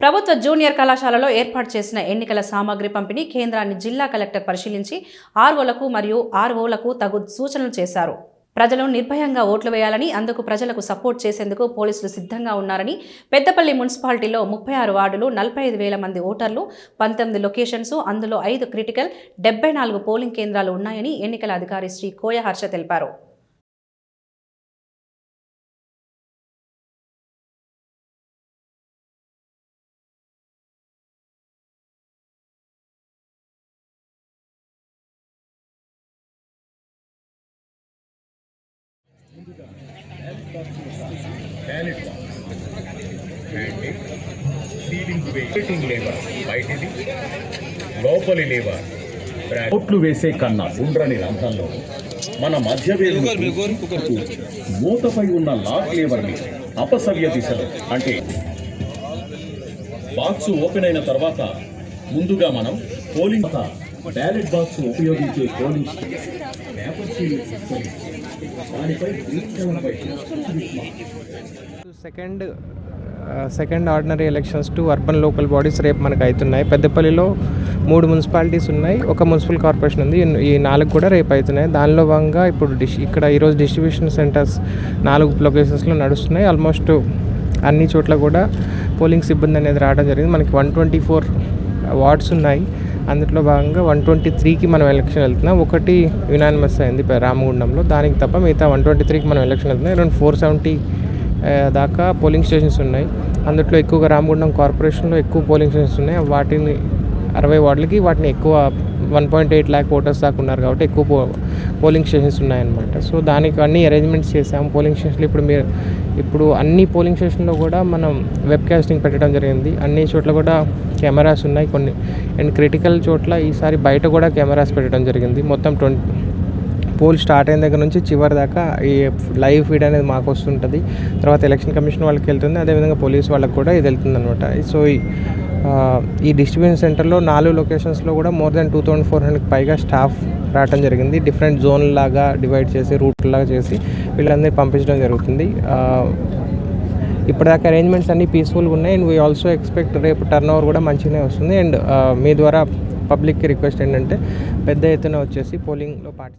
ప్రభుత్వ జూనియర్ కళాశాలలో ఏర్పాటు చేసిన ఎన్నికల సామాగ్రి పంపిణీ కేంద్రాన్ని జిల్లా కలెక్టర్ పరిశీలించి ఆర్ఓలకు మరియు ఆర్ఓలకు తగు సూచనలు చేశారు. ప్రజలు నిర్భయంగా ఓట్లు వేయాలని అందుకు ప్రజలకు సపోర్ట్ చేసేందుకు పోలీసులు సిద్ధంగా ఉన్నారని పెద్దపల్లి మున్సిపాలిటీలో ముప్పై ఆరు వార్డులు నలభై ఐదు వేల మంది ఓటర్లు పంతొమ్మిది లొకేషన్స్ అందులో ఐదు క్రిటికల్ డెబ్బై నాలుగు పోలింగ్ కేంద్రాలు ఉన్నాయని ఎన్నికల అధికారి శ్రీ కోయ హర్ష తెలిపారు. బ్యాలెట్ సీలింగ్ వెయిటింగ్ లేవర్ బయటిది లోపలి లేవర్ ఓట్లు వేసే కన్నా ఉండ్రని రంధ్రంలో మన మధ్య మూతపై ఉన్న లాక్ లేవర్ని అపసవ్య దిశలో అంటే బాక్స్ ఓపెన్ అయిన తర్వాత ముందుగా మనం పోలింగ్ బ్యాలెట్ బాక్స్ ఉపయోగించే polling paper seal second second ordinary elections to urban local bodies రేపు మనకు అవుతున్నాయి. పెద్దపల్లిలో మూడు మున్సిపాలిటీస్ ఉన్నాయి. ఒక మున్సిపల్ కార్పొరేషన్ ఉంది. ఈ- ఈ నాలుగు కూడా రేపు అవుతున్నాయి. దానిలో భాగంగా ఇప్పుడు డిష్ ఇక్కడ ఈరోజు డిస్ట్రిబ్యూషన్ సెంటర్స్ నాలుగు లొకేషన్స్లో నడుస్తున్నాయి. ఆల్మోస్ట్ అన్ని చోట్ల కూడా పోలింగ్ సిబ్బంది అనేది రావడం జరిగింది. మనకి వన్ ట్వంటీ ఫోర్ వార్డ్స్ ఉన్నాయి. అందులో భాగంగా వన్ ట్వంటీ త్రీకి మనం ఎలక్షన్ వెళ్తున్నాం. ఒకటి యునానిమస్ అయింది రామగుండంలో. దానికి తప్ప మిగతా వన్ ట్వంటీ త్రీకి మనం ఎలక్షన్ వెళ్తున్నాం. అరౌండ్ ఫోర్ సెవెంటీ దాకా పోలింగ్ స్టేషన్స్ ఉన్నాయి. అందులో ఎక్కువగా రామగుండం కార్పొరేషన్లో ఎక్కువ పోలింగ్ స్టేషన్స్ ఉన్నాయి. వాటిని అరవై వార్డులకి వాటిని ఎక్కువ one point eight lakh voters దాకా ఉన్నారు కాబట్టి ఎక్కువ పో పోలింగ్ స్టేషన్స్ ఉన్నాయన్నమాట. సో దానికి అన్ని అరేంజ్మెంట్స్ చేసాము పోలింగ్ స్టేషన్లు ఇప్పుడు మీరు ఇప్పుడు అన్ని పోలింగ్ స్టేషన్లో కూడా మనం వెబ్ కాస్టింగ్ పెట్టడం జరిగింది. అన్ని చోట్ల కూడా కెమెరాస్ ఉన్నాయి కొన్ని. అండ్ క్రిటికల్ చోట్ల ఈసారి బయట కూడా కెమెరాస్ పెట్టడం జరిగింది. మొత్తం ట్వంటీ పోల్ స్టార్ట్ అయిన దగ్గర నుంచి చివరి దాకా ఈ లైవ్ ఫీడ్ అనేది మాకు వస్తుంటుంది. తర్వాత ఎలక్షన్ కమిషన్ వాళ్ళకి వెళ్తుంది. అదేవిధంగా పోలీస్ వాళ్ళకి కూడా ఇది వెళ్తుంది అనమాట సో ఈ డిస్ట్రిబ్యూషన్ సెంటర్లో నాలుగు లొకేషన్స్లో కూడా more than two thousand four హండ్రెడ్కి పైగా స్టాఫ్ రావటం జరిగింది. డిఫరెంట్ జోన్ లాగా డివైడ్ చేసి రూట్ లాగా చేసి వీళ్ళందరినీ పంపించడం జరుగుతుంది. ఇప్పటిదాకా అరేంజ్మెంట్స్ అన్నీ పీస్ఫుల్గా ఉన్నాయి. అండ్ వీ ఆల్సో ఎక్స్పెక్ట్ రేపు టర్న్ ఓవర్ కూడా మంచిగానే వస్తుంది. అండ్ మీ ద్వారా పబ్లిక్కి రిక్వెస్ట్ ఏంటంటే పెద్ద ఎత్తున వచ్చేసి పోలింగ్లో పార్టి